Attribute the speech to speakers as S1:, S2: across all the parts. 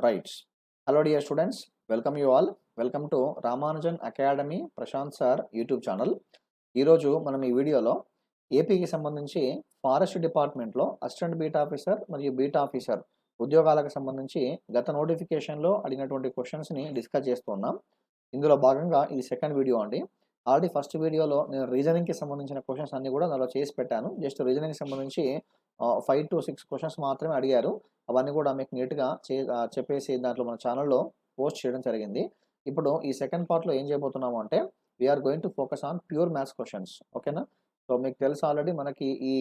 S1: Right hello dear students welcome you all welcome to Ramanujan academy Prashanth sir YouTube channel ఈరోజు మనం ఈ వీడియోలో ఏపీకి సంబంధించి ఫారెస్ట్ డిపార్ట్మెంట్లో అసిస్టెంట్ బీట్ ఆఫీసర్ మరియు బీట్ ఆఫీసర్ ఉద్యోగాలకు సంబంధించి గత నోటిఫికేషన్లో అడిగినటువంటి క్వశ్చన్స్ని డిస్కస్ చేస్తున్నాం ఇందులో భాగంగా ఇది సెకండ్ వీడియో అండి. ఆల్రెడీ ఫస్ట్ వీడియోలో నేను రీజనింగ్కి సంబంధించిన క్వశ్చన్స్ అన్ని కూడా నాలో చేసి పెట్టాను. జస్ట్ రీజనింగ్కి సంబంధించి ఫైవ్ టు సిక్స్ క్వశ్చన్స్ మాత్రమే అడిగారు. అవన్నీ కూడా మీకు నీట్గా చే చెప్పేసి దాంట్లో మన ఛానల్లో పోస్ట్ చేయడం జరిగింది. ఇప్పుడు ఈ సెకండ్ పార్ట్లో ఏం చేయబోతున్నాము అంటే we're going to focus on pure maths questions ఓకేనా సో మీకు తెలుసు ఆల్రెడీ మనకి ఈ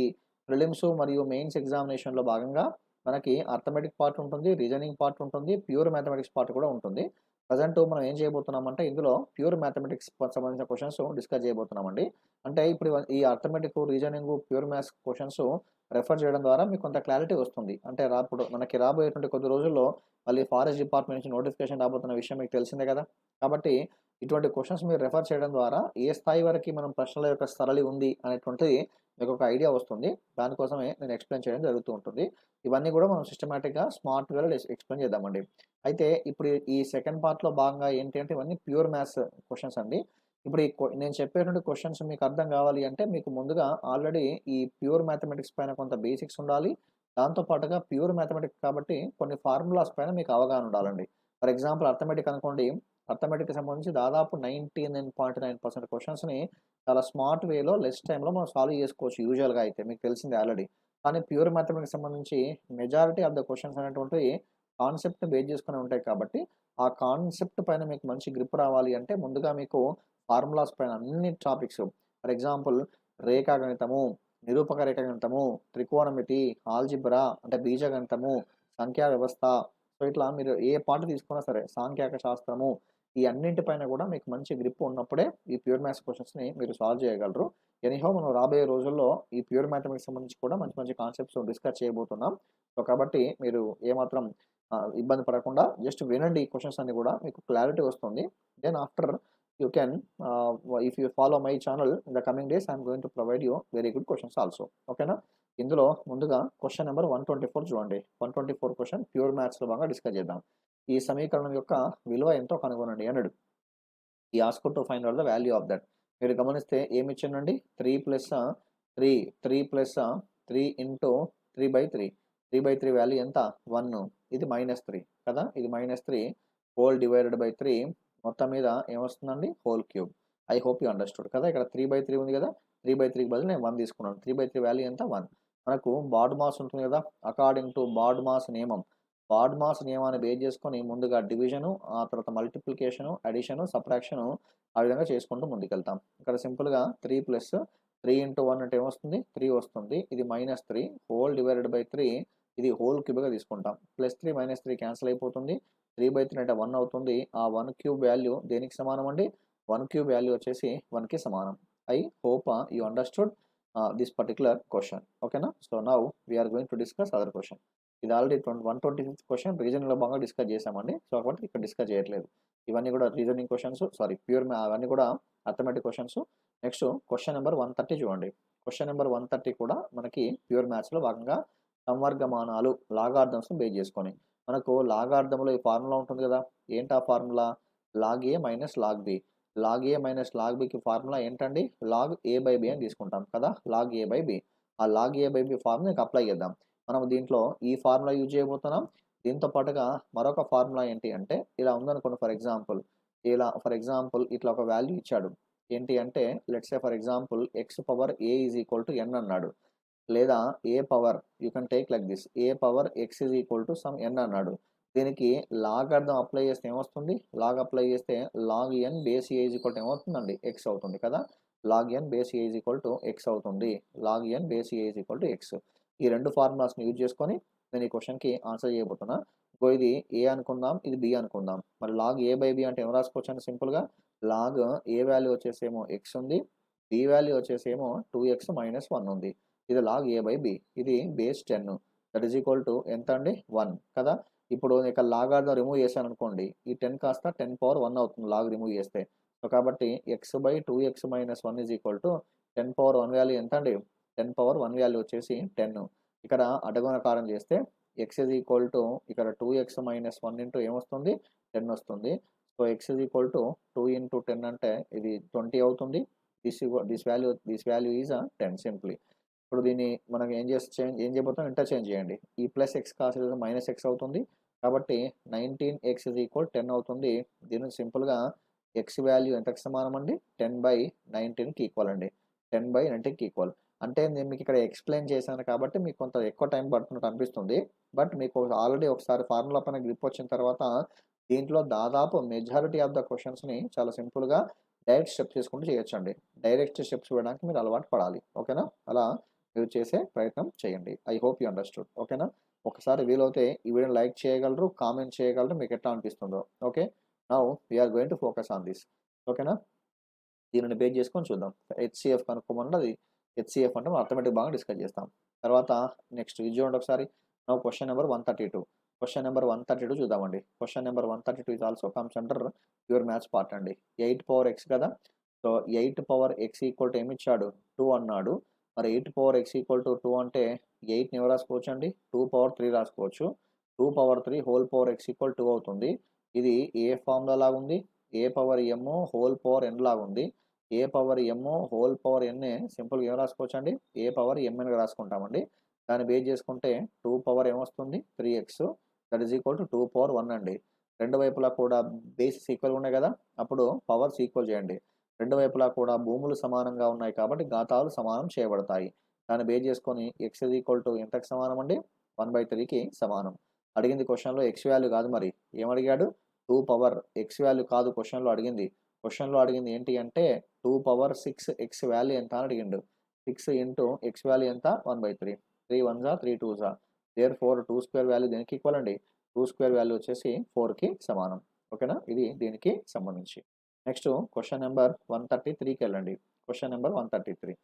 S1: ప్రిలిమ్స్ మరియు మెయిన్స్ ఎగ్జామినేషన్లో భాగంగా మనకి అర్థమెటిక్ పార్ట్ ఉంటుంది రీజనింగ్ పార్ట్ ఉంటుంది ప్యూర్ మ్యాథమెటిక్స్ పార్ట్ కూడా ఉంటుంది. ప్రజెంట్ మనం ఏం చేయబోతున్నామంటే ఇందులో ప్యూర్ మ్యాథమెటిక్స్ సంబంధించిన క్వశ్చన్స్ డిస్కస్ చేయబోతున్నామండి. అంటే ఇప్పుడు ఈ arithmetic reasoning pure maths questions refer చేయడం ద్వారా మీకు కొంత క్లారిటీ వస్తుంది. అంటే రాప్పుడు మనకి రాబోయేటువంటి కొద్ది రోజుల్లో మళ్ళీ ఫారెస్ట్ డిపార్ట్మెంట్ నుంచి నోటిఫికేషన్ రాబోతున్న విషయం మీకు తెలిసిందే కదా. కాబట్టి ఇటువంటి క్వశ్చన్స్ మీరు రెఫర్ చేయడం ద్వారా ఏ స్థాయి వరకు మనం ప్రశ్నల యొక్క సరళి ఉంది అనేటువంటిది మీకు ఒక ఐడియా వస్తుంది. దానికోసమే నేను ఎక్స్ప్లెయిన్ చేయడం జరుగుతూ ఉంటుంది. ఇవన్నీ కూడా మనం సిస్టమేటిక్గా స్మార్ట్ వేలో ఎక్స్ప్లెయిన్ చేద్దామండి. అయితే ఇప్పుడు ఈ సెకండ్ పార్ట్లో భాగంగా ఏంటి అంటే ఇవన్నీ ప్యూర్ మ్యాథ్స్ క్వశ్చన్స్ అండి. ఇప్పుడు ఈ నేను చెప్పేటువంటి క్వశ్చన్స్ మీకు అర్థం కావాలి అంటే మీకు ముందుగా ఆల్రెడీ ఈ ప్యూర్ మ్యాథమెటిక్స్ పైన కొంత బేసిక్స్ ఉండాలి. దాంతో పాటుగా ప్యూర్ మ్యాథమెటిక్స్ కాబట్టి కొన్ని ఫార్ములాస్ పైన మీకు అవగాహన ఉండాలండి. ఫర్ ఎగ్జాంపుల్ అర్థమెటిక్ అనుకోండి. అర్థమెటిక్ సంబంధించి దాదాపు ninety nine point nine percent క్వశ్చన్స్ని చాలా స్మార్ట్ వేలో లెస్ టైంలో మనం సాల్వ్ చేసుకోవచ్చు యూజువల్గా అయితే. మీకు తెలిసింది ఆల్రెడీ కానీ ప్యూర్ మ్యాథమెటిక్స్ సంబంధించి మెజారిటీ ఆఫ్ ద క్వశ్చన్స్ అనేటువంటివి కాన్సెప్ట్ని బేస్ చేసుకుని ఉంటాయి కాబట్టి ఆ కాన్సెప్ట్ పైన మీకు మంచి గ్రిప్ రావాలి అంటే ముందుగా మీకు ఫార్ములాస్ పైన అన్ని టాపిక్స్ ఫర్ ఎగ్జాంపుల్ రేఖాగణితము నిరూపక రేఖాగణితము త్రికోణమితి ఆల్జిబ్రా అంటే బీజగణితము సంఖ్యా వ్యవస్థ. సో ఇట్లా మీరు ఏ పాట తీసుకున్నా సరే సాంఖ్యాక శాస్త్రము ఈ అన్నింటిపైన కూడా మీకు మంచి గ్రిప్ ఉన్నప్పుడే ఈ ప్యూర్ మ్యాథ్స్ క్వశ్చన్స్ని మీరు సాల్వ్ చేయగలరు. ఎనీహో మనం రాబోయే రోజుల్లో ఈ ప్యూర్ మ్యాథమెటిక్స్ సంబంధించి కూడా మంచి మంచి కాన్సెప్ట్స్ డిస్కస్ చేయబోతున్నాం. సో కాబట్టి మీరు ఏమాత్రం ఇబ్బంది పడకుండా జస్ట్ వినండి ఈ క్వశ్చన్స్ అన్ని కూడా మీకు క్లారిటీ వస్తుంది. Then after you can if you follow my channel in the coming days I'm going to provide you very good questions also. ఓకేనా? ఇందులో ముందుగా question number one twenty four చూడండి. One twenty four question pure మ్యాథ్స్లో బాగా discuss చేద్దాం. ఈ సమీకరణం యొక్క విలువ ఎంతో కనుగొనండి. అన్నాడు ఈ ask to find out the value of that. మీరు గమనిస్తే ఏమి ఇచ్చిండండి three plus three three plus three into three by three. Three by three value ఎంత? వన్. ఇది మైనస్ త్రీ కదా? ఇది minus three whole divided by three. మొత్తం మీద ఏమొస్తుందండి? Whole cube. I hope you understood కదా? ఇక్కడ త్రీ బై త్రీ ఉంది కదా? త్రీ బై త్రీకి బదులు నేను వన్ తీసుకున్నాను. త్రీ బై త్రీ వాల్యూ ఎంత? వన్. మనకు బాడ్ మాస్ ఉంటుంది కదా? అకార్డింగ్ టు బాడ్ మాస్ నియమం. బాడ్ మాస్ నియమాన్ని బేస్ చేసుకొని ముందుగా డివిజను ఆ తర్వాత మల్టిప్లికేషను అడిషను సప్రాక్షను ఆ విధంగా చేసుకుంటూ ముందుకెళ్తాం. ఇక్కడ సింపుల్గా three plus three into one అంటే ఏమొస్తుంది? త్రీ వస్తుంది. ఇది minus three whole divided by three ఇది హోల్ క్యూబ్గా తీసుకుంటాం. Plus three minus three cancel అయిపోతుంది. త్రీ బై త్రీ అంటే వన్ అవుతుంది. ఆ వన్ క్యూబ్ వాల్యూ దేనికి సమానం అండి? వన్ క్యూబ్ వాల్యూ వచ్చేసి వన్కి సమానం. I hope you understood this particular question. ఓకేనా? So now we're going to discuss other question. ఇది already twenty one twenty six question రీజనింగ్లో బాగా డిస్కస్ చేసామండి సో కాబట్టి ఇక్కడ డిస్కస్ చేయట్లేదు. ఇవన్నీ కూడా రీజనింగ్ క్వశ్చన్స్ సారీ ప్యూర్ అవన్నీ కూడా arithmetic questions next question number one thirty చూడండి. క్వశ్చన్ నెంబర్ వన్ థర్టీ కూడా మనకి ప్యూర్ మ్యాథ్స్లో భాగంగా సంవర్గమానాలు లాగార్థమ్స్ బేస్ చేసుకొని. మనకు లాగార్థంలో ఈ ఫార్ములా ఉంటుంది కదా. ఏంటి ఆ formula log A minus log B log A minus log బికి formula ఏంటండి? లాగ్ ఏ బై బి అని తీసుకుంటాం కదా. లాగ్ ఏ బై బి ఆ log A by B formula apply చేద్దాం. మనం దీంట్లో ఈ ఫార్ములా యూజ్ చేయబోతున్నాం. దీంతో పాటుగా మరొక ఫార్ములా ఏంటి అంటే ఇలా ఉందనుకోండి ఫర్ ఎగ్జాంపుల్ ఇలా ఫర్ ఎగ్జాంపుల్ ఇట్లా ఒక వాల్యూ ఇచ్చాడు. ఏంటి అంటే let's A for example X power A is equal to N అన్నాడు. లేదా A power you can take like this A power X is equal to some N అన్నాడు. దీనికి లాగ్ అర్థం అప్లై చేస్తే ఏమొస్తుంది? లాగ్ అప్లై చేస్తే log N base A is equal to ఏమవుతుందండి X అవుతుంది కదా? Log N base A is equal to X అవుతుంది. Log N base A is equal to X ఈ రెండు ఫార్ములాస్ని యూజ్ చేసుకొని నేను ఈ క్వశ్చన్కి ఆన్సర్ చేయబోతున్నా. ఇంకో ఇది ఏ అనుకుందాం ఇది బి అనుకుందాం. మరి లాగ్ ఏ బై బి అంటే ఏం రాసుకోవచ్చు అంటే సింపుల్గా లాగ్ ఏ వాల్యూ వచ్చేసేమో ఎక్స్ ఉంది బి వాల్యూ వచ్చేసేమో టూ ఎక్స్ మైనస్ వన్ ఉంది. ఇది లాగ్ ఏ బై బి ఇది base ten that is equal to ఎంత అండి? వన్ కదా? ఇప్పుడు ఇక లాగ్ ఆర్డర్ రిమూవ్ చేశాను అనుకోండి ఈ టెన్ కాస్త టెన్ పవర్ వన్ అవుతుంది లాగ్ రిమూవ్ చేస్తే. సో కాబట్టి X by two X minus one is equal to ten power one value ఎంత అండి? టెన్ పవర్ వన్ వాల్యూ వచ్చేసి టెన్. ఇక్కడ అడ్డగుణకారం చేస్తే ఎక్స్ ఇజ్ ఈక్వల్ టు ఇక్కడ two X minus one into ఏమొస్తుంది టెన్ వస్తుంది. So X is equal to two into ten అంటే ఇది ట్వంటీ అవుతుంది. This this value this value is ten simply ఇప్పుడు దీన్ని మనం ఏం చేసి చేంజ్ ఏం చేయబోతాం ఇంటర్చేంజ్ చేయండి. ఈ ప్లస్ ఎక్స్ కాస్త మైనస్ ఎక్స్ అవుతుంది. కాబట్టి nineteen X is equal ten అవుతుంది. దీన్ని సింపుల్గా ఎక్స్ వాల్యూ ఎంతకు సమానం అండి? టెన్ బై నైన్టీన్కి ఈక్వల్ అండి. టెన్ బై నైన్టీన్కి ఈక్వల్ అంటే నేను మీకు ఇక్కడ ఎక్స్ప్లెయిన్ చేశాను కాబట్టి మీకు కొంత ఎక్కువ టైం పడుతున్నట్టు అనిపిస్తుంది బట్ మీకు ఆల్రెడీ ఒకసారి ఫార్ములా పైన గ్రిప్ వచ్చిన తర్వాత దీంట్లో దాదాపు మెజారిటీ ఆఫ్ ద క్వశ్చన్స్ని చాలా సింపుల్గా డైరెక్ట్ స్టెప్స్ చేసుకుంటూ చేయొచ్చండి. డైరెక్ట్ స్టెప్స్ వేయడానికి మీరు అలవాటు పడాలి. ఓకేనా అలా మీరు చేసే ప్రయత్నం చేయండి. ఐ హోప్ యూ అండర్స్టూడ్ ఓకేనా ఒకసారి వీలైతే ఈ వీడియో లైక్ చేయగలరు కామెంట్ చేయగలరు మీకు ఎట్లా అనిపిస్తుందో. Okay now we're going to focus on this ఓకేనా దీనిని బేస్ చేసుకొని చూద్దాం. హెచ్సిఎఫ్ కనుక్కోమన్నది హెచ్సిఎఫ్ అంటే మనం అర్థమెటిక్ బాగా డిస్కస్ చేస్తాం. తర్వాత నెక్స్ట్ ఇది చూడండి ఒకసారి. No question number one thirty two question number one thirty two చూద్దామండి. Question number one thirty two is also comes under your maths part అండి. ఎయిట్ పవర్ ఎక్స్ కదా? So eight power X equal to ఏమి ఇచ్చాడు two అన్నాడు. మరి eight power X equal to two అంటే ఎయిట్ని ఎవరు రాసుకోవచ్చు అండి టూ పవర్ త్రీ రాసుకోవచ్చు. Two power three whole power X equal two అవుతుంది. ఇది ఏ ఫార్ములా లాగా ఉంది A power M whole power N లాగా ఉంది A power M whole power ఎన్ఏ సింపుల్గా ఏం రాసుకోవచ్చు అండి ఏ పవర్ ఎంఎన్గా రాసుకుంటామండి. దాన్ని బేస్ చేసుకుంటే టూ పవర్ ఏమొస్తుంది three X that is equal to two power one అండి. రెండు వైపులా కూడా బేసిస్ ఈక్వల్ ఉన్నాయి కదా? అప్పుడు పవర్స్ ఈక్వల్ చేయండి. రెండు వైపులా కూడా భూములు సమానంగా ఉన్నాయి కాబట్టి ఘాతాలు సమానం చేయబడతాయి. దాన్ని బేస్ చేసుకొని ఎక్స్ ఇస్ ఈక్వల్ టు ఎంతకు సమానం అండి? వన్ బై త్రీకి సమానం. అడిగింది క్వశ్చన్లో ఎక్స్ వాల్యూ కాదు మరి. ఏమడిగాడు? టూ పవర్ ఎక్స్ వాల్యూ కాదు క్వశ్చన్లో అడిగింది. క్వశ్చన్లో అడిగింది ఏంటి అంటే two power six X value ఎంత అని అడిగిండు. సిక్స్ ఇంటూ ఎక్స్ వాల్యూ ఎంత? One by three. Three one జా త్రీ టూ జా. There four two square value దీనికి ఈక్వల్ అండి? టూ స్క్వేర్ వాల్యూ వచ్చేసి ఫోర్కి సమానం. ఓకేనా? ఇది దీనికి సంబంధించి. Next question number one thirty త్రీకి వెళ్ళండి. Question number one thirty three.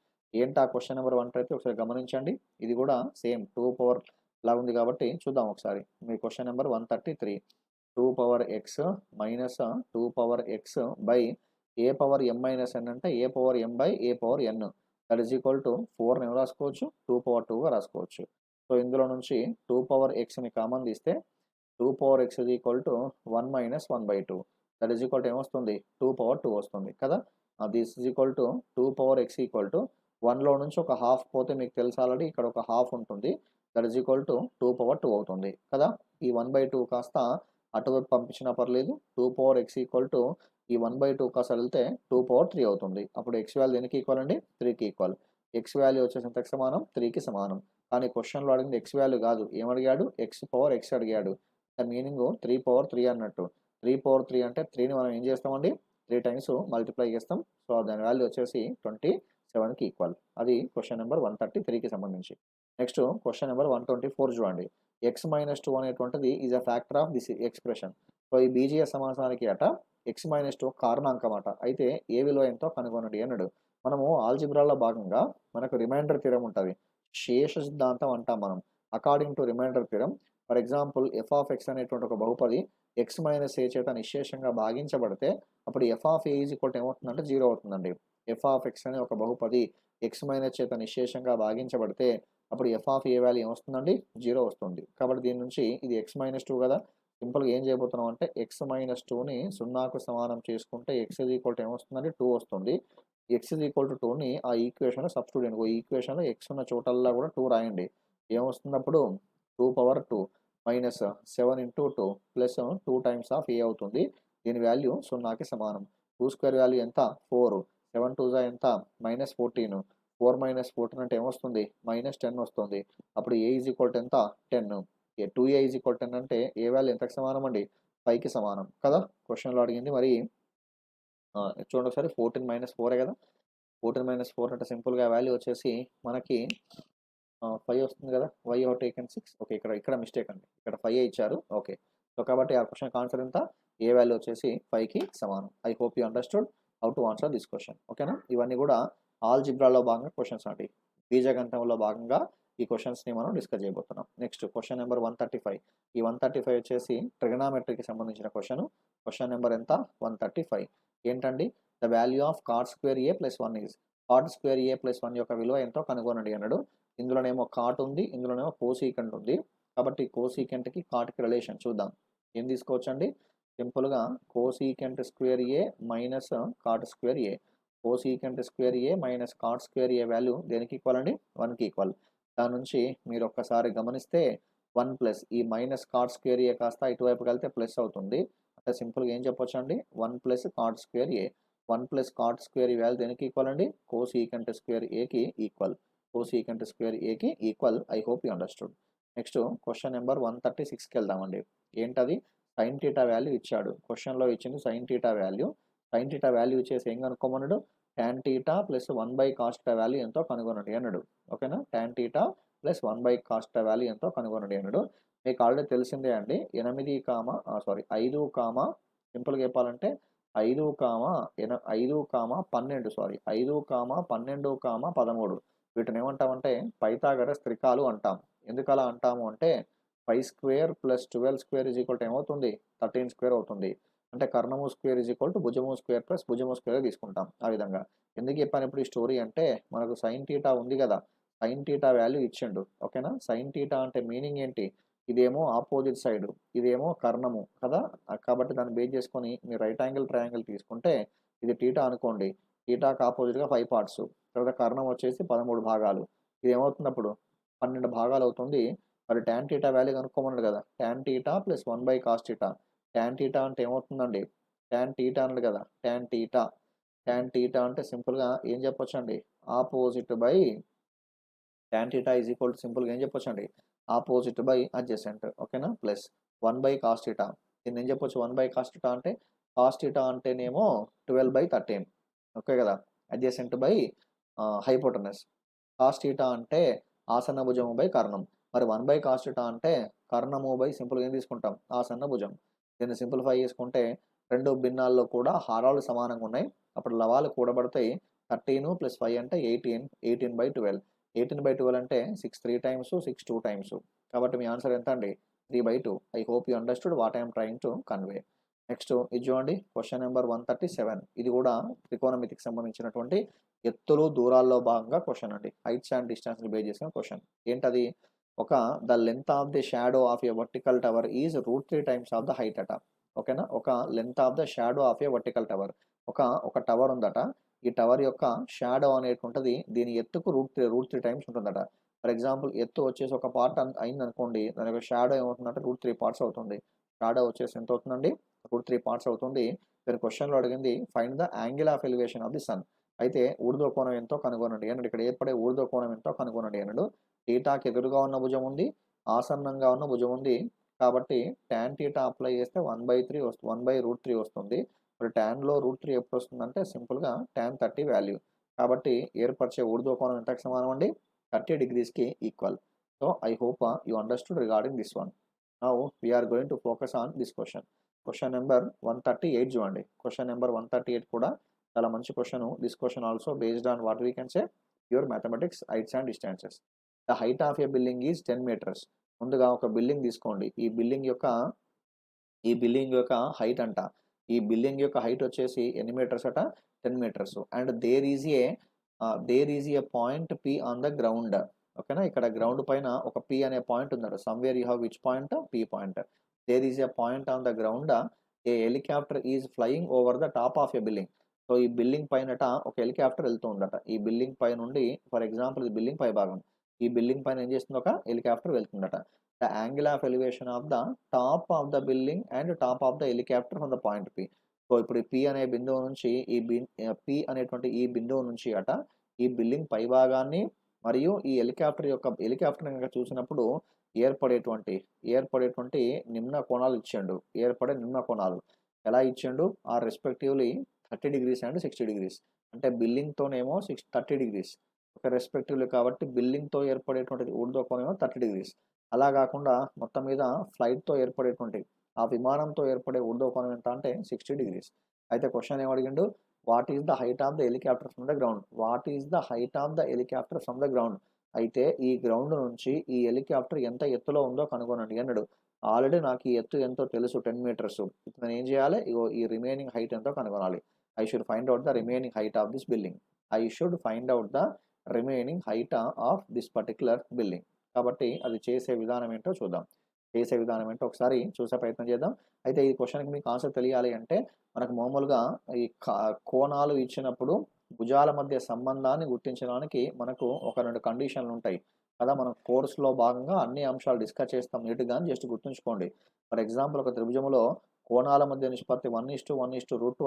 S1: ఏంటి ఆ క్వశ్చన్ నెంబర్ వన్ థర్టీ ఒకసారి గమనించండి. ఇది కూడా సేమ్ టూ పవర్ లాగా ఉంది కాబట్టి చూద్దాం ఒకసారి. మీ question number one thirty three. Two power X minus two power X by A power M minus N అంటే A power M by A power N. That is equal to ఫోర్ని ఏం రాసుకోవచ్చు two power టూగా రాసుకోవచ్చు. So ఇందులో నుంచి two power ఎక్స్ని common తీస్తే two power X ఇది equal to one minus one by two that is equal to ఏమొస్తుంది టూ పవర్ టూ వస్తుంది కదా? This is equal to two power X equal to వన్లో నుంచి ఒక హాఫ్ పోతే మీకు తెలుసు ఆల్రెడీ ఇక్కడ ఒక హాఫ్ ఉంటుంది. That is equal to two power two అవుతుంది కదా? ఈ వన్ బై టూ కాస్త అటువైపు పంపించినా పర్లేదు. Two power x equal to ఈ వన్ బై టూ కాస్త వెళ్తే టూ పవర్ త్రీ అవుతుంది. అప్పుడు ఎక్స్ వాల్యూ దేనికి ఈక్వల్ అండి? త్రీకి ఈక్వల్. ఎక్స్ వాల్యూ వచ్చేసి ఎంతకు సమానం త్రీకి సమానం. కానీ క్వశ్చన్లో అడిగింది ఎక్స్ వాల్యూ కాదు. ఏమడిగాడు ఎక్స్ పవర్ ఎక్స్ అడిగాడు. మీనింగ్ త్రీ పవర్ త్రీ అన్నట్టు. త్రీ పవర్ త్రీ అంటే త్రీని మనం ఏం చేస్తామండి? త్రీ టైమ్స్ మల్టిప్లై చేస్తాం. సో దాని వాల్యూ వచ్చేసి ట్వంటీ సెవెన్కి ఈక్వల్. అది క్వశ్చన్ నెంబర్ వన్ థర్టీ త్రీకి సంబంధించి. Next question number one twenty four చూడండి. ఎక్స్ మైనస్ టూ అనేటువంటిది is a factor of this expression so ఈ బీజీయ సమాసానికి అట ఎక్స్ మైనస్ టూ కారణాంకం అట అయితే ఏ విలువ ఎంతో కనుగొనండి అన్నాడు. మనము ఆల్జిబ్రాలో భాగంగా మనకు రిమైండర్ తీరం ఉంటుంది. శేష సిద్ధాంతం అంటాం మనం. According to remainder theorem for example f of x అనేటువంటి ఒక బహుపది ఎక్స్ మైనస్ ఏ చేత నిశేషంగా భాగించబడితే అప్పుడు f of a is equal ఏమవుతుందంటే జీరో అవుతుందండి. ఎఫ్ ఆఫ్ ఎక్స్ అనే ఒక బహుపది ఎక్స్ మైనస్ చేత నిశేషంగా భాగించబడితే అప్పుడు ఎఫ్ ఆఫ్ ఏ వాల్యూ ఏమొస్తుందండి? జీరో వస్తుంది. కాబట్టి దీని నుంచి ఇది ఎక్స్ మైనస్ టూ కదా. సింపుల్గా ఏం చేయబోతున్నాం అంటే ఎక్స్ మైనస్ టూని సున్నాకు సమానం చేసుకుంటే ఎక్స్ ఇజ్ ఈక్వల్ టు ఏమొస్తుందండి? టూ వస్తుంది. ఎక్స్ ఇజ్ ఈక్వల్ టు టూని ఆ ఈక్వేషన్లో సబ్స్టిట్యూట్ ఓ ఈక్వేషన్లో ఎక్స్ ఉన్న చోటల్లా కూడా టూ రాయండి. ఏమొస్తుంది అప్పుడు two power two minus seven into two plus two times of a అవుతుంది. దీని వాల్యూ సున్నాకి సమానం. టూ స్క్వేర్ వాల్యూ ఎంత? ఫోర్ సెవెన్ టూ జా ఎంత? Minus fourteen four minus fourteen అంటే ఏమొస్తుంది? మైనస్ టెన్ వస్తుంది. అప్పుడు ఏ ఈజ్ ఈక్వల్ టు ఎంత? Ten. Two a is equal ten అంటే ఏ వాల్యూ ఎంతకు సమానం అండి? ఫైవ్కి సమానం. కదా? క్వశ్చన్లో అడిగింది మరి. చూడండి ఒకసారి. ఫోర్టీన్ మైనస్ ఫోరే కదా? ఫోర్టీన్ మైనస్ ఫోర్ అంటే సింపుల్గా వాల్యూ వచ్చేసి మనకి ఫైవ్ వస్తుంది కదా? Why out taken six. Okay ఇక్కడ ఇక్కడ మిస్టేక్ అండి. ఇక్కడ ఫైవ్ ఇచ్చారు. ఓకే. సో కాబట్టి ఆ క్వశ్చన్ ఆన్సర్ ఎంత? ఏ వాల్యూ వచ్చేసి ఫైవ్కి సమానం. I hope you understood how to answer this question. ఓకేనా? ఇవన్నీ కూడా ఆల్ జిబ్రాలో భాగంగా క్వశ్చన్స్ అండి. బీజగంతంలో భాగంగా ఈ క్వశ్చన్స్ని మనం డిస్కస్ చేయబోతున్నాం. Next question number one thirty five. ఈ వన్ థర్టీ ఫైవ్ వచ్చేసి ట్రిగనామెట్రీకి సంబంధించిన క్వశ్చన్. క్వశ్చన్ నెంబర్ ఎంత? One thirty five. ఏంటండి? The value of cot square a plus one is. Cot square a plus one యొక్క విలువ ఎంతో కనుగొనండి అన్నాడు. ఇందులోనేమో కాట్ ఉంది ఇందులోనేమో కోసీకెంట్ ఉంది. కాబట్టి కోసీకెంట్కి కాట్కి రిలేషన్ చూద్దాం. ఏం తీసుకోవచ్చండి? సింపుల్గా cosecant square a minus cot square a. E cosecant square a minus cot square a value దేనికి ఈక్వల్ అండి? వన్కి ఈక్వల్. దాని నుంచి మీరు ఒక్కసారి గమనిస్తే వన్ ప్లస్ ఈ మైనస్ కాట్ స్క్వేర్ ఏ కాస్త ఇటువైపుకి వెళ్తే ప్లస్ అవుతుంది. అంటే సింపుల్గా ఏం చెప్పొచ్చు అండి one plus cot square a. One plus cot square ఈ వాల్యూ దేనికి ఈక్వల్ అండి? E కోసీకెంట్ స్క్వేర్ ఏకి ఈక్వల్. E కోసీకెంట్ స్క్వేర్ ఏకి equal. I hope you understood. Next question number one thirty సిక్స్కి వెళ్దామండి. ఏంటది? సైన్ టీటా వాల్యూ ఇచ్చాడు. క్వశ్చన్లో ఇచ్చింది sine theta value. Sine theta value ఇచ్చేసి ఏం కనుక్కోమన్నాడు? Tan theta plus one by cos value ఎంతో కనుగొనండి అన్నాడు. ఓకేనా tan theta plus one by cos value ఎంతో కనుగొనండి అన్నాడు. మీకు ఆల్రెడీ తెలిసిందే అండి. ఎనిమిది కామ సారీ ఐదు కామ సింపుల్గా చెప్పాలంటే ఐదు కామ ఎన ఐదు కామ పన్నెండు సారీ ఐదు కామ పన్నెండు కామ పదమూడు. వీటిని ఏమంటామంటే పైతాగరస్ త్రికాలు అంటాం. ఎందుకలా అంటాము అంటే five square plus twelve square is equal ఏమవుతుంది? థర్టీన్ స్క్వేర్ అవుతుంది. అంటే కర్ణము స్క్వేర్ ఈజ్ ఈక్వల్ టు భుజము స్క్వేర్ ప్లస్ భుజము స్క్వేర్ తీసుకుంటాం ఆ విధంగా. ఎందుకు చెప్పాను ఇప్పుడు ఈ స్టోరీ అంటే మనకు సైన్ టీటా ఉంది కదా సైన్ టీటా వాల్యూ ఇచ్చిండు ఓకేనా సైన్ టీటా అంటే మీనింగ్ ఏంటి? ఇదేమో ఆపోజిట్ సైడ్ ఇదేమో కర్ణము కదా? కాబట్టి దాన్ని బేస్ చేసుకొని మీరు రైట్ యాంగిల్ ట్రయాంగిల్ తీసుకుంటే ఇది టీటా అనుకోండి టీటాకి ఆపోజిట్గా ఫైవ్ పార్ట్స్ తర్వాత కర్ణం వచ్చేసి పదమూడు భాగాలు. ఇది ఏమవుతుంది అప్పుడు పన్నెండు భాగాలు అవుతుంది. మరి ట్యాన్ టీటా వాల్యూ కనుక్కోమన్నాడు కదా tan theta plus one by cos theta tan theta అంటే ఏమవుతుందండి? ట్యాన్ టీటా అన్నాడు కదా ట్యాన్ టీటా ట్యాన్ టీటా అంటే సింపుల్గా ఏం చెప్పొచ్చు అండి opposite by tan theta is equal to సింపుల్గా ఏం చెప్పొచ్చు అండి ఆపోజిట్ బై అడ్జసెంట్ ఓకేనా ప్లస్ వన్ బై కాస్ట్ దీన్ని ఏం చెప్పొచ్చు? వన్ బై కాస్ట్ అంటే కాస్ట్ అంటేనేమో ట్వెల్వ్ బై థర్టీన్ ఓకే కదా? అడ్జసెంట్ బై హైపోటనస్ కాస్ట్ అంటే ఆసన్న భుజము బై కర్ణం. మరి వన్ బై కాస్ట్ అంటే కర్ణము బై సింపుల్గా ఏం తీసుకుంటాం? ఆసన్న భుజం. దీన్ని సింప్లిఫై చేసుకుంటే రెండు భిన్నాల్లో కూడా హారాలు సమానంగా ఉన్నాయి. అప్పుడు లవాలు కూడబడతాయి. థర్టీన్ ప్లస్ ఫైవ్ అంటే eighteen eighteen by twelve. Eighteen by twelve అంటే six three times six two times. కాబట్టి మీ ఆన్సర్ ఎంత అండి? Three by two. I hope you understood what I'm trying to convey. Next ఇది చూడండి. Question number one thirty seven. ఇది కూడా త్రికోణమితికి సంబంధించినటువంటి ఎత్తులు దూరాల్లో భాగంగా క్వశ్చన్ అండి. హైట్స్ అండ్ డిస్టెన్స్ బేస్ చేసిన క్వశ్చన్. ఏంటది? ఒక the length of the shadow of a vertical tower is root three times of the height అట. ఓకేనా ఒక length of the shadow of a vertical tower ఒక ఒక టవర్ ఉందట. ఈ టవర్ యొక్క షాడో అనేటువంటిది దీని ఎత్తుకు root three root three times ఉంటుందట. ఫర్ ఎగ్జాంపుల్ ఎత్తు వచ్చేసి ఒక పార్ట్ అయింది అనుకోండి దాని యొక్క షాడో ఏమవుతుందంటే రూట్ త్రీ పార్ట్స్ అవుతుంది. షాడో వచ్చేసి ఎంత అవుతుందండి రూట్ త్రీ పార్ట్స్ అవుతుంది. మీరు క్వశ్చన్లో అడిగింది find the angle of elevation of the sun అయితే ఊర్ధ్వ కోణం ఎంతో కనుగొనండి. అన్నాడు ఇక్కడ ఏర్పడే ఊర్ధ్వ కోణం ఎంతో కనుగొనండి. అన్నాడు టీటాకి ఎదురుగా ఉన్న భుజం ఉంది ఆసన్నంగా ఉన్న భుజం ఉంది. కాబట్టి ట్యాన్ టీటా అప్లై చేస్తే వన్ బై త్రీ వస్తుంది వన్ బై రూట్ త్రీ వస్తుంది. ఇప్పుడు ట్యాన్లో రూట్ త్రీ ఎప్పుడు వస్తుందంటే సింపుల్గా ట్యాన్ థర్టీ వాల్యూ కాబట్టి ఏర్పరిచే ఊర్ధ్వ కోణం ఎంతకు సమానం అండి? Thirty డిగ్రీస్కి equal so I hope you understood regarding this one now we're going to focus on this question question number one thirty eight చూడండి. Question number one thirty eight కూడా చాలా మంచి question. This question also based on what we can say your mathematics heights and distances the height of a building is ten metres ముందుగా ఒక building తీసుకోండి. ఈ building యొక్క ఈ బిల్డింగ్ యొక్క హైట్ అంట. ఈ బిల్డింగ్ యొక్క హైట్ వచ్చేసి ఎన్ని మీటర్స్ అట? Ten metres and there is a there is a point p on the ground ఓకేనా ఇక్కడ గ్రౌండ్ పైన ఒక పి అనే పాయింట్ ఉందట somewhere you have which point p point there is a point on the ground a helicopter is flying over the top of a building so ఈ building పైనట ఒక helicopter వెళ్తూ ఉందట. ఈ బిల్డింగ్ పై నుండి ఫర్ ఎగ్జాంపుల్ ఇది బిల్డింగ్ పై భాగం. ఈ బిల్డింగ్ పైన ఏం చేస్తుంది? ఒక helicopter వెళ్తుందట. The angle of elevation of the top of the building and top of the helicopter from the point p so ఇప్పుడు ఈ పి అనే బిందువు నుంచి ఈ బిన్ పి అనేటువంటి ఈ బిందువు నుంచి అట ఈ బిల్డింగ్ పై భాగాన్ని మరియు ఈ హెలికాప్టర్ యొక్క హెలికాప్టర్ కనుక చూసినప్పుడు ఏర్పడేటువంటి ఏర్పడేటువంటి నిమ్న కోణాలు ఇచ్చాడు. ఏర్పడే నిమ్న కోణాలు ఎలా ఇచ్చాడు? ఆ respectively thirty degrees and sixty degrees. అంటే బిల్లింగ్తోనేమో సిక్స్ థర్టీ డిగ్రీస్. ఒక రెస్పెక్టివ్లీ కాబట్టి బిల్లింగ్తో ఏర్పడేటువంటి ఊర్ధ్వకోణమేమో థర్టీ డిగ్రీస్. అలా కాకుండా మొత్తం మీద ఫ్లైట్తో ఏర్పడేటువంటి ఆ విమానంతో ఏర్పడే ఊర్ధ్వకోణం ఎంత అంటే సిక్స్టీ డిగ్రీస్. అయితే question ఏమడిగిండు what is the height of the helicopter from the ground? What is the height of the helicopter from the ground? అయితే ఈ గ్రౌండ్ నుంచి ఈ హెలికాప్టర్ ఎంత ఎత్తులో ఉందో కనుగొనండి అన్నాడు. ఆల్రెడీ నాకు ఈ ఎత్తు ఎంతో తెలుసు టెన్ మీటర్స్. ఇప్పుడు నేను ఏం చేయాలి? ఇగో ఈ రిమైనింగ్ హైట్ ఎంతో కనుగొనాలి. I should find out the remaining height of this building I should find out the remaining height of this particular building కాబట్టి అది చేసే విధానం ఏంటో చూద్దాం. చేసే విధానం ఏంటో ఒకసారి చూసే ప్రయత్నం చేద్దాం. అయితే ఈ క్వశ్చన్కి మీకు ఆన్సర్ తెలియాలి అంటే మనకు మామూలుగా ఈ కోణాలు ఇచ్చినప్పుడు భుజాల మధ్య సంబంధాన్ని గుర్తించడానికి మనకు ఒక రెండు కండిషన్లు ఉంటాయి. కదా మనం కోర్సులో భాగంగా అన్ని అంశాలు డిస్కస్ చేస్తాం నీట్గా జస్ట్ గుర్తుంచుకోండి. ఫర్ ఎగ్జాంపుల్ ఒక త్రిభుజంలో కోణాల మధ్య నిష్పత్తి one is to one is to root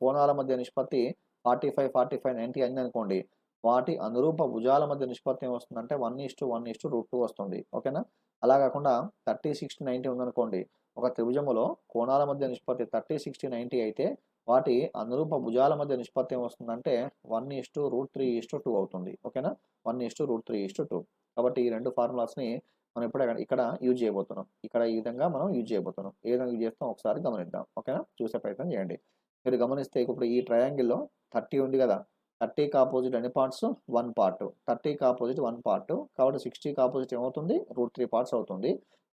S1: కోణాల మధ్య నిష్పత్తి forty five forty five ninety అయింది అనుకోండి. వాటి అనురూప భుజాల మధ్య నిష్పత్తి ఏమొస్తుందంటే one is to one is to root two వస్తుంది. ఓకేనా? అలా కాకుండా థర్టీ సిక్స్టీ నైంటీ ఉందనుకోండి. ఒక త్రిభుజములో కోణాల మధ్య నిష్పత్తి థర్టీ సిక్స్టీ నైంటీ అయితే వాటి అనురూప భుజాల మధ్య నిష్పత్తి ఏమొస్తుందంటే one is to root three is to two అవుతుంది. ఓకేనా? One is to root three is to two. కాబట్టి ఈ రెండు ఫార్ములాస్ని మనం ఇప్పుడు ఇక్కడ యూజ్ చేయబోతున్నాం. ఇక్కడ ఈ విధంగా మనం యూజ్ చేయబోతున్నాం. ఏ విధంగా యూజ్ చేస్తాం ఒకసారి గమనిద్దాం. ఓకేనా? చూసే ప్రయత్నం చేయండి. మీరు గమనిస్తే ఇప్పుడు ఈ ట్రయాంగిల్లో థర్టీ ఉంది కదా. థర్టీకి ఆపోజిట్ అన్ని పార్ట్స్ వన్ పార్ట్ థర్టీకి ఆపోజిట్ వన్ పార్ట్ కాబట్టి సిక్స్టీకి ఆపోజిట్ ఏమవుతుంది? రూట్ త్రీ పార్ట్స్ అవుతుంది.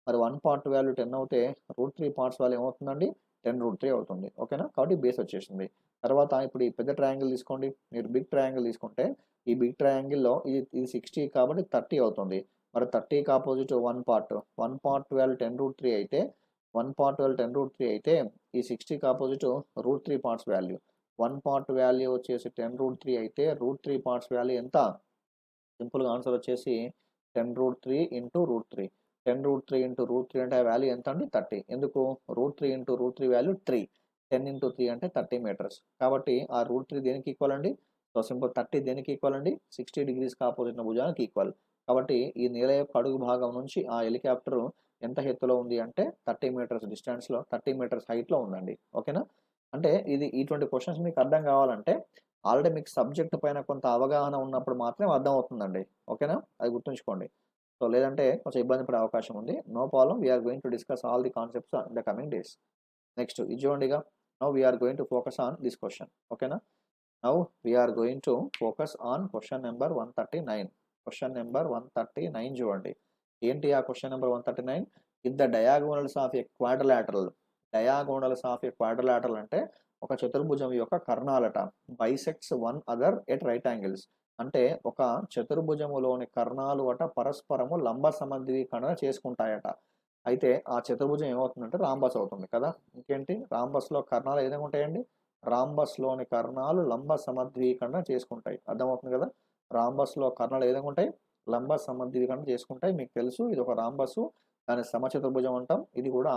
S1: మరి వన్ పార్ట్ వాల్యూ టెన్ అవుతే రూట్ త్రీ పార్ట్స్ వాల్యూ ఏమవుతుందండి? టెన్ రూట్ త్రీ అవుతుంది. ఓకేనా? కాబట్టి బేస్ వచ్చేసింది. తర్వాత ఇప్పుడు ఈ పెద్ద ట్రయాంగిల్ తీసుకోండి. మీరు బిగ్ ట్రయాంగిల్ తీసుకుంటే ఈ బిగ్ ట్రయాంగిల్లో ఇది ఇది సిక్స్టీ కాబట్టి థర్టీ అవుతుంది. మరి థర్టీకి opposite one part one part twelve ten root three అయితే one part twelve ten root three అయితే ఈ సిక్స్టీకి opposite root three parts value one part value వచ్చేసి టెన్ రూట్ త్రీ అయితే రూట్ త్రీ పార్ట్స్ వాల్యూ ఎంత సింపుల్గా ఆన్సర్ వచ్చేసి ten root three into root three ten root three into root three అంటే ఆ value ఎంత అండి థర్టీ ఎందుకు root three into root three value three ten into three అంటే థర్టీ మీటర్స్ కాబట్టి ఆ రూట్ త్రీ దేనికి ఈక్వల్ అండి సో సింపుల్ థర్టీ దేనికి ఈక్వల్ అండి సిక్స్టీ డిగ్రీస్కి ఆపోజిట్ భుజానికి ఈక్వల్ కాబట్టి ఈ నేల యొక్క అడుగు భాగం నుంచి ఆ హెలికాప్టర్ ఎంత హెత్తులో ఉంది అంటే థర్టీ మీటర్స్ డిస్టెన్స్లో థర్టీ మీటర్స్ హైట్లో ఉందండి. ఓకేనా? అంటే ఇది ఇటువంటి క్వశ్చన్స్ మీకు అర్థం కావాలంటే ఆల్రెడీ మీకు సబ్జెక్ట్ పైన కొంత అవగాహన ఉన్నప్పుడు మాత్రమే అర్థం అవుతుందండి ఓకేనా? అది గుర్తుంచుకోండి. సో లేదంటే కొంచెం ఇబ్బంది పడే అవకాశం ఉంది. No problem we're going to discuss all the concepts in the coming days next ఇది చూడండిగా no we're going to focus on this question ఓకేనా? Now we're going to focus on question number one thirty nine question number one thirty nine చూడండి. ఏంటి ఆ question number one thirty nine? In the diagonals of a quadrilateral diagonals of a quadrilateral అంటే ఒక చతుర్భుజం యొక్క కర్ణాలట. Bisects one other at right angles అంటే ఒక చతుర్భుజములోని కర్ణాలు అట పరస్పరము లంబ సమద్వీకరణ చేసుకుంటాయట. అయితే ఆ చతుర్భుజం ఏమవుతుందంటే రాంబస్ అవుతుంది కదా? ఇంకేంటి? రాంబస్లో కర్ణాలు ఏదైనా ఉంటాయండి? రాంబస్లోని కర్ణాలు లంబ సమద్వీకరణ చేసుకుంటాయి. అర్థమవుతుంది కదా? రాంబస్లో కర్ణాలు ఏ విధంగా ఉంటాయి? లంబ సమద్వీకరణ చేసుకుంటాయి. మీకు తెలుసు ఇది ఒక రాంబస్సు. దాని సమచతుర్భుజం అంటాం. ఇది కూడా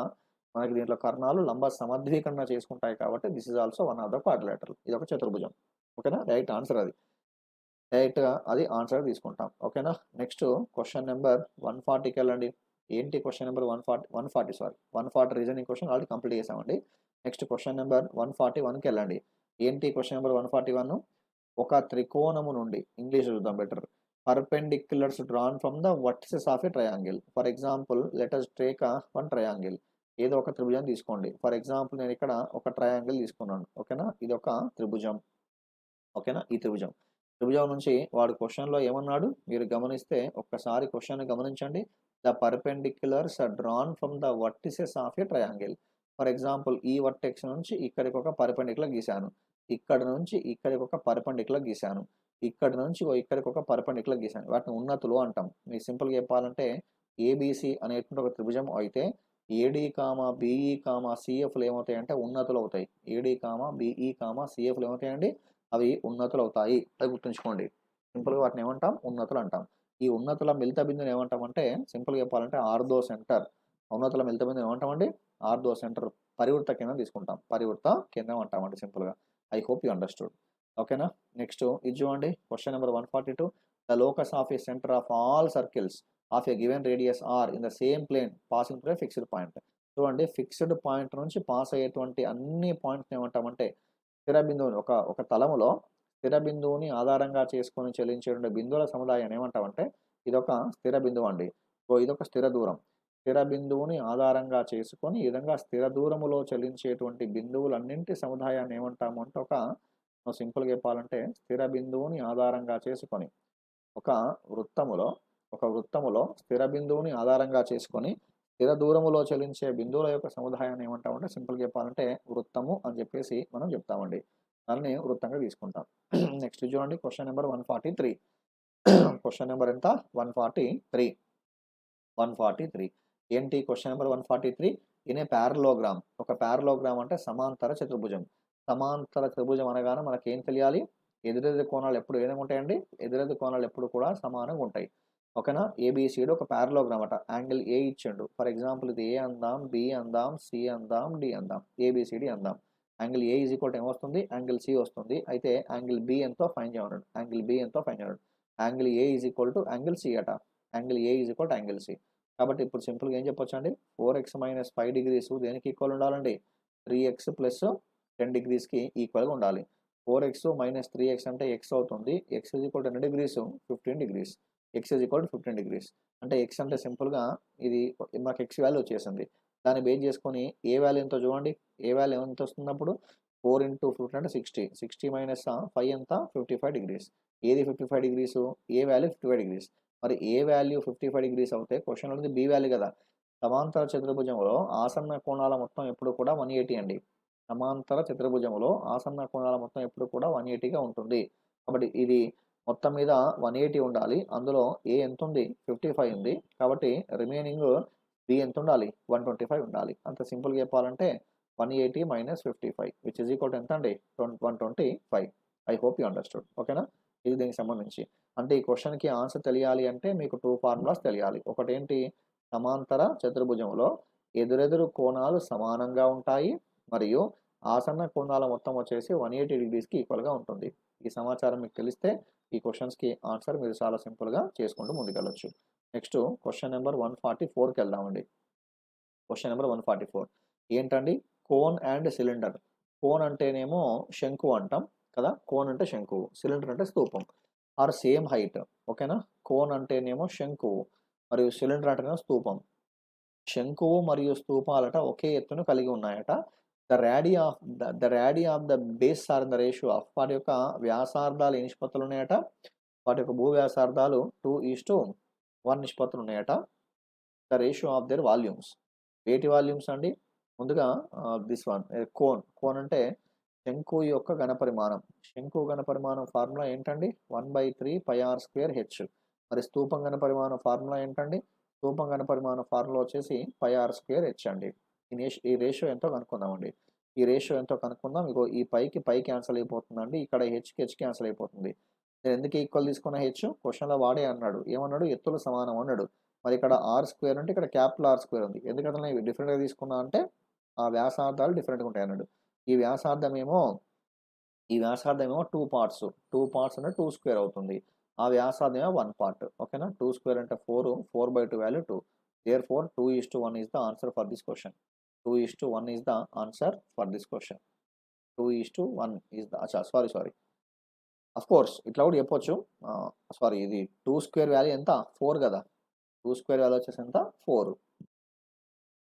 S1: మనకి దీంట్లో కర్ణాలు లంబ సమద్వీకరణ చేసుకుంటాయి కాబట్టి this is also one of the quadrilateral ఇది ఒక చతుర్భుజం. ఓకేనా? రైట్ ఆన్సర్ అది. డైరెక్ట్గా అది ఆన్సర్ తీసుకుంటాం. ఓకేనా? నెక్స్ట్ క్వశ్చన్ నెంబర్ వన్ ఫార్టీకి వెళ్ళండి. ఏంటి question number one forty one forty sorry one forty reasoning question already complete చేసామండి. Next question number one forty వన్కి వెళ్ళండి. ఏంటి question number one forty one ఒక త్రికోణము నుండి ఇంగ్లీష్ చూద్దాం better perpendiculars drawn from the vertices of a triangle for example letters take one triangle ఏదో ఒక త్రిభుజం తీసుకోండి. ఫర్ ఎగ్జాంపుల్ నేను ఇక్కడ ఒక ట్రయాంగిల్ తీసుకున్నాను. ఓకేనా ఇది ఒక త్రిభుజం. ఓకేనా ఈ త్రిభుజం. త్రిభుజం నుంచి వాడు క్వశ్చన్లో ఏమన్నాడు? మీరు గమనిస్తే ఒక్కసారి క్వశ్చన్ గమనించండి. The perpendiculars are drawn from the vertices of a triangle for example ఈ వర్టెక్స్ నుంచి ఇక్కడికి ఒక పర్పెండిక్యులర్ గీశాను. ఇక్కడ నుంచి ఇక్కడికి ఒక పర్పెండిక్యులర్ గీశాను. ఇక్కడ నుంచి ఇక్కడికి ఒక పర్పెండిక్యులర్ గీశాను. వాటిని ఉన్నతులు అంటాం. మీకు సింపుల్గా చెప్పాలంటే ఏబీసీ అనేటువంటి ఒక త్రిభుజం అయితే ఏడి కామా బీఈ కామా సిఎఫ్లు ఏమవుతాయి అంటే ఉన్నతులు అవుతాయి. ఏడి కామా బీఈ కామా సిఎఫ్లు ఏమవుతాయండి? అవి ఉన్నతులు అవుతాయి. అది గుర్తుంచుకోండి. సింపుల్గా వాటిని ఏమంటాం? ఉన్నతులు అంటాం. ఈ ఉన్నతుల మిలిత బిందుని ఏమంటామంటే సింపుల్గా చెప్పాలంటే ఆర్దో సెంటర్. ఉన్నతుల మిలిత బిందుని ఏమంటామండి? ఆర్దో సెంటర్. పరివృత్త కేంద్రం తీసుకుంటాం. పరివృత్త కేంద్రం అంటామండి సింపుల్గా. ఐ హోప్ యూ అండర్స్టూడ్ ఓకేనా నెక్స్ట్ ఇది చూడండి. Question number one forty two the locus of a centre of all circles of a given radius are in the same plane passing through fixed point చూడండి fixed point నుంచి pass అయ్యేటువంటి అన్ని points ఏమంటామంటే స్థిర బిందువుని ఒక ఒక తలములో స్థిర బిందువుని ఆధారంగా చేసుకొని చెల్లించేటువంటి బిందువుల సముదాయాన్ని ఏమంటామంటే ఇదొక స్థిర బిందువు అండి. సో ఇదొక స్థిర దూరం. స్థిర బిందువుని ఆధారంగా చేసుకొని ఈ విధంగా స్థిర దూరములో చలించేటువంటి బిందువులన్నింటి సముదాయాన్ని ఏమంటాము అంటే ఒక సింపుల్గా చెప్పాలంటే స్థిర బిందువుని ఆధారంగా చేసుకొని ఒక వృత్తములో ఒక వృత్తములో స్థిర బిందువుని ఆధారంగా చేసుకొని స్థిర దూరములో చలించే బిందువుల యొక్క సముదాయాన్ని ఏమంటామంటే సింపుల్గా చెప్పాలంటే వృత్తము అని చెప్పేసి మనం చెప్తామండి. దాన్ని వృత్తంగా తీసుకుంటాం. నెక్స్ట్ చూడండి question number one forty three. Question number ఎంత? One forty three. One forty three. ఏంటి question number one forty three in a parallelogram ఒక ప్యారలోగ్రామ్ అంటే సమాంతర చతుర్భుజం. సమాంతర చతుర్భుజం అనగానే మనకి ఏం తెలియాలి? ఎదురెదురు కోణాలు ఎప్పుడు ఏదైనా ఉంటాయండి? ఎదురెదురు కోణాలు ఎప్పుడు కూడా సమానంగా ఉంటాయి. ఓకేనా? ఏబిసిడి ఒక ప్యారలోగ్రామ్ అట. యాంగిల్ ఏ ఇచ్చిండు. ఫర్ ఎగ్జాంపుల్ ఇది ఏ అందాం బి అందాం సి అందాం డి అందాం. ఏబిసిడి అందాం. యాంగిల్ ఏ ఈజ్ ఈక్వల్ ఏమొస్తుంది యాంగిల్ సి వస్తుంది. అయితే యాంగిల్ బి ఎంతో ఫైన్ చేయమన్నాడు యాంగిల్ బి ఎంతో ఫైన్ చేయమన్నాడు angle A is equal to angle C అట. Angle A is equal to angle C కాబట్టి ఇప్పుడు సింపుల్గా ఏం చెప్పొచ్చు అండి four x minus five degrees దేనికి ఈక్వల్ ఉండాలండి? త్రీ ఎక్స్ ప్లస్ టెన్ డిగ్రీస్కి ఈక్వల్గా ఉండాలి. Four x minus three x అంటే ఎక్స్ అవుతుంది. X is equal ten degrees fifteen degrees x is equal fifteen degrees అంటే ఎక్స్ అంటే సింపుల్గా ఇది మాకు ఎక్స్ వాల్యూ వచ్చేసింది. దాన్ని బేస్ చేసుకొని ఏ వాల్యూ ఎంతో చూడండి? ఏ వాల్యూ ఎంత వస్తున్నప్పుడు? ఫోర్ ఇంటూ ఫిఫ్టీన్ అంటే సిక్స్టీ సిక్స్టీ మైనస్ ఫైవ్ ఎంత? ఫిఫ్టీ ఫైవ్ డిగ్రీస్ ఏది fifty five degrees A value fifty five degrees మరి A value fifty five degrees అవుతే క్వశ్చన్ ఉంది బి వాల్యూ కదా. సమాంతర చతుర్భుజంలో ఆసన్న కోణాల మొత్తం ఎప్పుడు కూడా వన్ ఎయిటీ అండి. సమాంతర చతుర్భుజంలో ఆసన్న కోణాల మొత్తం ఎప్పుడు కూడా వన్ ఎయిటీగా ఉంటుంది. కాబట్టి ఇది మొత్తం మీద వన్ ఎయిటీ ఉండాలి. అందులో ఏ ఎంత ఉంది? ఫిఫ్టీ ఫైవ్ ఉంది. కాబట్టి రిమైనింగ్ బి ఎంత ఉండాలి? వన్ ట్వంటీ ఫైవ్ ఉండాలి. అంత సింపుల్గా చెప్పాలంటే one eighty minus fifty five which is equal ఎంత అండి? One twenty five I hope you understood ఓకేనా ఇది దీనికి సంబంధించి. అంటే ఈ క్వశ్చన్కి ఆన్సర్ తెలియాలి అంటే మీకు టూ ఫార్ములాస్ తెలియాలి. ఒకటేంటి? సమాంతర చతుర్భుజంలో ఎదురెదురు కోణాలు సమానంగా ఉంటాయి మరియు ఆసన్న కోణాల మొత్తం వచ్చేసి వన్ ఎయిటీ డిగ్రీస్కి ఈక్వల్గా ఉంటుంది. ఈ సమాచారం మీకు తెలిస్తే ఈ క్వశ్చన్స్కి ఆన్సర్ మీరు చాలా సింపుల్గా చేసుకుంటూ ముందుకెళ్ళొచ్చు. Next question number one forty ఫోర్కి వెళ్దామండి. Question number one forty four. ఏంటండి? Cone and cylinder. కోన్ అంటేనేమో శంకు అంటాం. కదా? కోన్ అంటే శంకువు సిలిండర్ అంటే స్థూపం. ఆర్ సేమ్ హైట్ ఓకేనా? కోన్ అంటేనేమో శంకువు మరియు సిలిండర్ అంటేనేమో స్థూపం. శంకువు మరియు స్థూపాలట ఒకే ఎత్తును కలిగి ఉన్నాయట. The radii of the radii of the base are the ratio of వాటి యొక్క వ్యాసార్థాలు ఏ నిష్పత్తులు ఉన్నాయట? వాటి యొక్క భూ వ్యాసార్థాలు టూ ఈస్ టు వన్ నిష్పత్తులు ఉన్నాయట. The ratio of their volumes. వేటి వాల్యూమ్స్ అండి? ముందుగా దిస్ వన్ కోన్. కోన్ అంటే శంకు యొక్క ఘనపరిమాణం. శంకు ఘనపరిమాణం ఫార్ములా ఏంటండి? One by three pi r square h. మరి స్థూపం ఘనపరిమాణం ఫార్ములా ఏంటండి? స్థూపం ఘనపరిమాణం ఫార్ములా వచ్చేసి పై ఆర్ స్క్వేర్ హెచ్ అండి. ఈ రేషియో ఎంతో కనుక్కుందామండి. ఈ రేషియో ఎంతో కనుక్కుందాం. ఇగో ఈ పైకి పై క్యాన్సిల్ అయిపోతుందండి. ఇక్కడ హెచ్కి హెచ్ క్యాన్సిల్ అయిపోతుంది. నేను ఎందుకు ఈక్వల్ తీసుకున్న హెచ్? క్వశ్చన్లో వాడే అన్నాడు. ఏమన్నాడు? ఎత్తులు సమానం అన్నాడు. మరి ఇక్కడ ఆర్ స్క్వేర్ అంటే ఇక్కడ క్యాపిటల్ ఆర్ స్క్వేర్ ఉంది. ఎందుకంటే ఇవి డిఫరెంట్గా తీసుకున్నా అంటే ఆ వ్యాసార్థాలు డిఫరెంట్గా ఉంటాయి అన్నాడు. ఈ వ్యాసార్థమేమో ఈ వ్యాసార్థమేమో టూ పార్ట్స్ టూ పార్ట్స్ అంటే టూ స్క్వేర్ అవుతుంది. ఆ వ్యాసార్థం వన్ పార్ట్ ఓకేనా? టూ స్క్వేర్ అంటే four four by two value two there four two is to one is the answer for this question two is to one is the answer for this question two is to one is the అచ్చా sorry sorry of course ఇట్లా కూడా చెప్పొచ్చు. Sorry ఇది two square value ఎంత? Four కదా. Two square value వచ్చేసి ఎంత? Four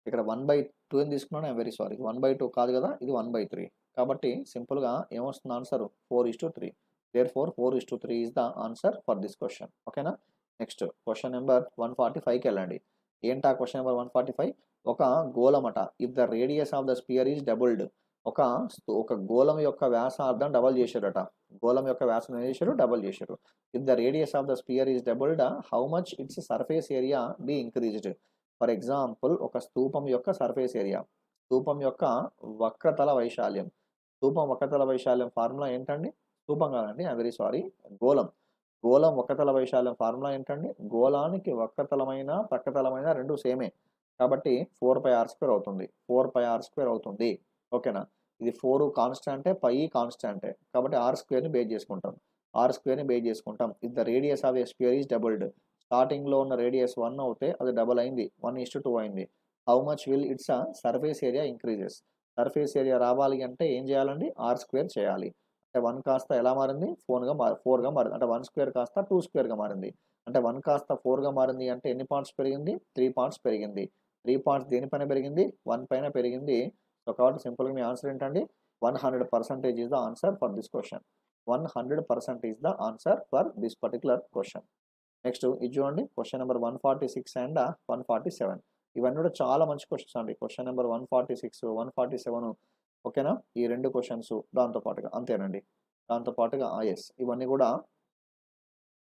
S1: ఇక్కడ వన్ బై టూ అని తీసుకున్నాను I'm very sorry one by two కాదు కదా ఇది వన్ బై త్రీ కాబట్టి సింపుల్గా ఏమొస్తుంది answer? Four is to three there four four is to three is the answer for this question ఓకేనా next question number one forty ఫైవ్కి వెళ్ళండి. ఏంటా question number one forty five ఒక గోళమట if the radius of the sphere is doubled ఒక ఒక గోళం యొక్క వ్యాసార్థం డబల్ చేశారట. గోళం యొక్క వ్యాసం ఏం చేశారు? డబల్ చేశారు. If the radius of the sphere is doubled how much its surface area be increased for example ఒక స్తూపం యొక్క సర్ఫేస్ ఏరియా. స్తూపం యొక్క వక్రతల వైశాల్యం. స్తూపం వక్రతల వైశాల్యం ఫార్ములా ఏంటండి? స్తూపం కాదండి ఐ వెరీ సారీ గోళం. గోళం వక్రతల వైశాల్యం ఫార్ములా ఏంటండి? గోళానికి వక్రతలమైన ప్రక్కతలమైన రెండు సేమే. కాబట్టి ఫోర్ పై ఆర్ స్క్వేర్ అవుతుంది. ఫోర్ పై ఆర్ స్క్వేర్ అవుతుంది. ఓకేనా? ఇది ఫోర్ కాన్స్టాంటే పై కాన్స్టాంటే. కాబట్టి ఆర్ స్క్వేర్ని బేస్ చేసుకుంటాం. ఆర్ స్క్వేర్ని బేస్ చేసుకుంటాం. If the radius of a square is doubled. స్టార్టింగ్లో ఉన్న రేడియస్ వన్ అవుతే అది డబల్ అయింది వన్ ఇస్ టూ అయింది. How much will its surface area increases surface area రావాలి అంటే ఏం చేయాలండి? ఆర్ స్క్వేర్ చేయాలి. అంటే వన్ కాస్త ఎలా మారింది? ఫోర్గా మారి ఫోర్గా మారింది. అంటే వన్ స్క్వేర్ కాస్త టూ స్క్వేర్గా మారింది. అంటే వన్ కాస్త ఫోర్గా మారింది అంటే ఎన్ని పార్ట్స్ పెరిగింది? త్రీ పార్ట్స్ పెరిగింది. త్రీ పార్ట్స్ దేనిపైన పెరిగింది? వన్ పైన పెరిగింది. సో కాబట్టి సింపుల్గా మీ ఆన్సర్ ఏంటండి? One hundred percentage is the answer for this question one hundred percent is the answer for this particular question next ఇది చూడండి question number one forty six and one forty seven ఇవన్నీ కూడా చాలా మంచి క్వశ్చన్స్ అండి. Question number one forty six one forty seven ఓకేనా? ఈ రెండు క్వశ్చన్స్ దాంతో పాటుగా అంతేనండి. దాంతోపాటుగా ఎస్ ఇవన్నీ కూడా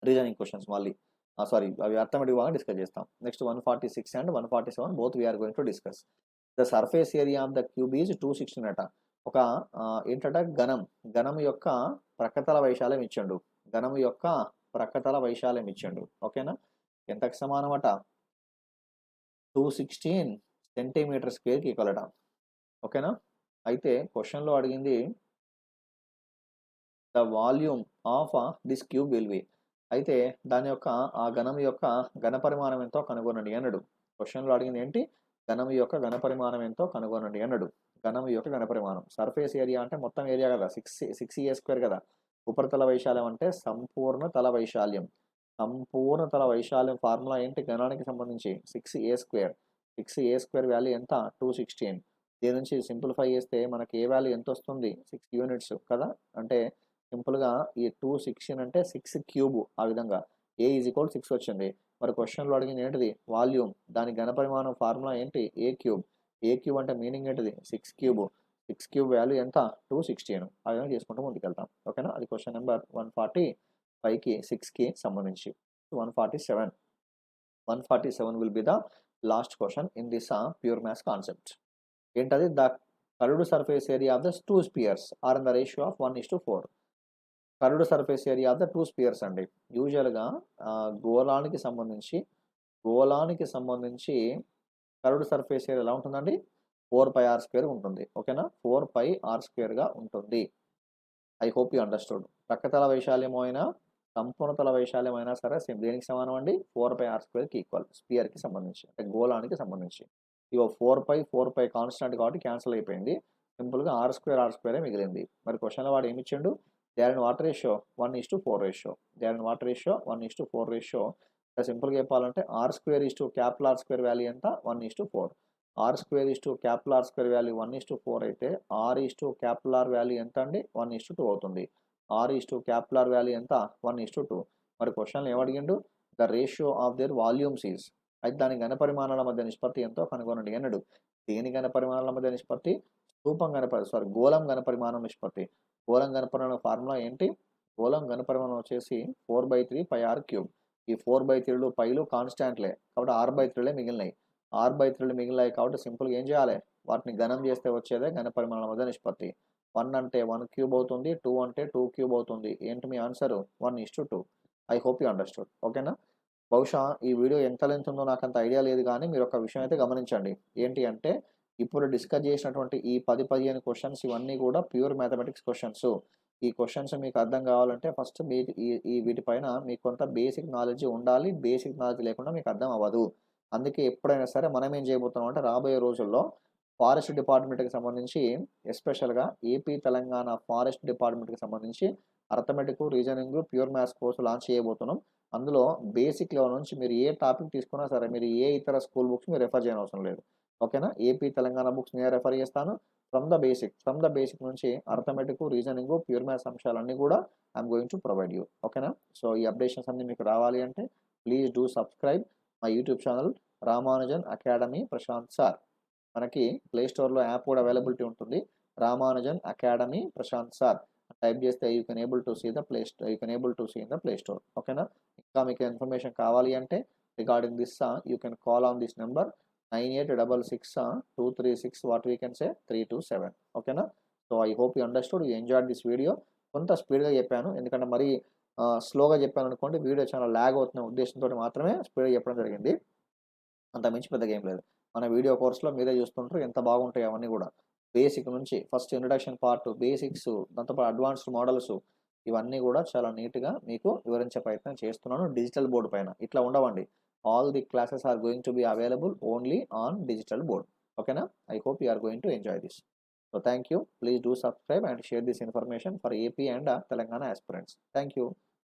S1: రీజనింగ్ క్వశ్చన్స్ మళ్ళీ. సారీ అవి అర్థమెటిక్ బాగా డిస్కస్ చేస్తాం. Next one forty six and one forty seven both we're going to discuss the surface area of the cube is two sixteen అట ఒక ఏంటంటే ఏంటట ఘనం. ఘనం యొక్క ప్రక్కతల వైశాల్యం ఇచ్చిండు. ఘనం యొక్క ప్రకటల వైశాల్యం ఇచ్చిండు. ఓకేనా? ఎంతకు సమానం అట టూ సిక్స్టీన్ సెంటీమీటర్ స్క్వేర్కి ఈక్వల్ ఓకేనా? అయితే క్వశ్చన్లో అడిగింది the volume of this cube will be. అయితే దాని యొక్క ఆ ఘనం యొక్క ఘనపరిమాణం ఎంతో కనుగొనండి అన్నాడు. క్వశ్చన్లో అడిగింది ఏంటి? ఘనం యొక్క ఘనపరిమాణం ఎంతో కనుగొనండి అన్నాడు. ఘనం యొక్క ఘనపరిమాణం. సర్ఫేస్ ఏరియా అంటే మొత్తం ఏరియా కదా. సిక్స్ సిక్స్ ఏ స్క్వేర్ కదా. ఉపరితల వైశాల్యం అంటే సంపూర్ణ తల వైశాల్యం. సంపూర్ణ తల వైశాల్యం ఫార్ములా ఏంటి? ఘనానికి సంబంధించి six a square six a square value ఎంత? టూ సిక్స్టీన్ దీని నుంచి సింప్లిఫై చేస్తే మనకి ఏ వాల్యూ ఎంత వస్తుంది? సిక్స్ యూనిట్స్ కదా? అంటే సింపుల్గా ఈ టూ సిక్స్టీన్ అంటే సిక్స్ క్యూబ్ ఆ విధంగా. ఏ ఈజ్ ఈక్వల్ సిక్స్ వచ్చింది. మరి క్వశ్చన్లో అడిగింది ఏంటిది? వాల్యూమ్ దాని ఘనపరిమాణం ఫార్ములా ఏంటి? ఏ క్యూబ్ ఏ క్యూబ్ అంటే మీనింగ్ ఏంటిది? Six cube six cube value ఎంత? టూ సిక్స్టీన్ ఆ విధంగా చేసుకుంటూ ముందుకెళ్తాం. ఓకేనా? అది క్వశ్చన్ నెంబర్ వన్ ఫార్టీ ఫైవ్కి సిక్స్కి సంబంధించి. One forty seven one forty seven will be the last question in this pure maths concept ఏంటది? The curved surface area of the two spheres are in the ratio of one is to four curved surface area of the two spheres అండి. యూజువల్గా గోళానికి సంబంధించి గోళానికి సంబంధించి కరుడు surface area ఎలా ఉంటుందండి? Four pi are square ఉంటుంది. ఓకేనా? ఫోర్ పై ఆర్ స్క్వేర్గా ఉంటుంది. I hope you understood. ప్రక్కతల వైశాల్యం అయినా సంపూర్ణతల వైశాల్యం అయినా సరే సేమ్ దేనికి సమానం అండి? ఫోర్ పై ఆర్ స్క్వేర్కి ఈక్వల్ స్పియర్కి సంబంధించి అంటే గోళానికి సంబంధించి. ఇవో four pi four pi constant కాబట్టి క్యాన్సిల్ అయిపోయింది. సింపుల్గా ఆర్ స్క్వేర్ ఆర్ స్క్వేరే మిగిలింది. మరి క్వశ్చన్లో వాడు ఏమి ఇచ్చిండు? Their and water ratio one is to four ratio. Their and water ratio one is to four ratio. సింపుల్గా చెప్పాలంటే r square is to capital r square value ఎంత? One is to four. R square is to capital r square value one is to four అయితే r is to capital r value ఎంత అండి? One is to two అవుతుంది. R is to capital r value ఎంత? One is to two. మరి క్వశ్చన్లు ఏమడిగిండు? The ratio of their volumes is అయితే దాని ఘన పరిమాణాల మధ్య నిష్పత్తి ఎంతో కనుగొనండి. అన్నాడు దేని ఘన పరిమాణాల మధ్య నిష్పత్తి? స్థూపం ఘన సారీ గోళం ఘన పరిమాణం నిష్పత్తి. గోళం ఘన ఫార్ములా ఏంటి? గోళం గణపరిమాణం వచ్చేసి four by three pi R cube. ఈ ఫోర్ బై త్రీలు పైలు కాన్స్టాంట్లే. కాబట్టి ఆర్ బై త్రీలే మిగిలినాయి. ఆర్ బై త్రీలు మిగిలినాయి కాబట్టి సింపుల్గా ఏం చేయాలి? వాటిని ఘనం చేస్తే వచ్చేదే ఘన పరిమాణం వద్ద నిష్పత్తి. వన్ అంటే వన్ క్యూబ్ అవుతుంది టూ అంటే టూ క్యూబ్ అవుతుంది. ఏంటి మీ answer? One is to I hope you understood. ఓకేనా? బహుశా ఈ వీడియో ఎంత లెంత్ ఉందో నాకు అంత ఐడియా లేదు కానీ మీరు ఒక విషయం అయితే గమనించండి. ఏంటి అంటే ఇప్పుడు డిస్కస్ చేసినటువంటి ఈ పది పదిహేను క్వశ్చన్స్ ఇవన్నీ కూడా ప్యూర్ మ్యాథమెటిక్స్ క్వశ్చన్స్. ఈ క్వశ్చన్స్ మీకు అర్థం కావాలంటే ఫస్ట్ మీ ఈ వీటిపైన మీకు కొంత బేసిక్ నాలెడ్జ్ ఉండాలి. బేసిక్ నాలెడ్జ్ లేకుండా మీకు అర్థం అవ్వదు. అందుకే ఎప్పుడైనా సరే మనం ఏం చేయబోతున్నాం అంటే రాబోయే రోజుల్లో ఫారెస్ట్ డిపార్ట్మెంట్కి సంబంధించి ఎస్పెషల్గా ఏపీ తెలంగాణ ఫారెస్ట్ డిపార్ట్మెంట్కి సంబంధించి arithmetic reasoning pure maths course launch చేయబోతున్నాం. అందులో బేసిక్ లెవెల్ నుంచి మీరు ఏ టాపిక్ తీసుకున్నా సరే మీరు ఏ ఇతర స్కూల్ బుక్స్ మీరు రెఫర్ చేయని అవసరం లేదు. ఓకేనా? ఏపీ తెలంగాణ బుక్స్ నేను రెఫర్ చేస్తాను. From the basic from the basic నుంచి అర్థమెటిక్ రీజనింగ్ ప్యూర్ మ్యాథ్స్ అంశాలన్నీ కూడా I'm going to provide you. ఓకేనా? సో ఈ అప్డేషన్స్ అన్ని మీకు రావాలి అంటే ప్లీజ్ డూ సబ్స్క్రైబ్. మా YouTube channel Ramanujan Academy Prashant sir. మనకి ప్లే స్టోర్లో యాప్ కూడా అవైలబిలిటీ ఉంటుంది. Ramanujan Academy Prashant sir. Type చేస్తే you can able to see the play you can able to see in the play store. ఓకేనా? ఇంకా మీకు information కావాలి అంటే regarding this you can call on this number nine eight double six two three six what we can say three two seven. ఓకేనా? So I hope you understood you enjoy this video. కొంత స్పీడ్గా చెప్పాను. ఎందుకంటే మరీ స్లోగా చెప్పాను అనుకోండి video చాలా ల్యాగ్ అవుతున్న ఉద్దేశంతో మాత్రమే స్పీడ్గా చెప్పడం జరిగింది. అంత మించి పెద్దగా ఏం లేదు. మన వీడియో కోర్స్లో మీరే చూస్తుంటారు ఎంత బాగుంటాయి అవన్నీ కూడా. బేసిక్ నుంచి ఫస్ట్ ఇంట్రడక్షన్ పార్ట్ బేసిక్స్ దాంతోపాటు అడ్వాన్స్డ్ మోడల్స్ ఇవన్నీ కూడా చాలా నీట్గా మీకు వివరించే ప్రయత్నం చేస్తున్నాను డిజిటల్ బోర్డు పైన. ఇట్లా ఉండవండి. All the classes are going to be available only on digital board ఓకేనా? I hope you are going to enjoy this so thank you please do subscribe and share this information for AP and Telangana aspirants thank you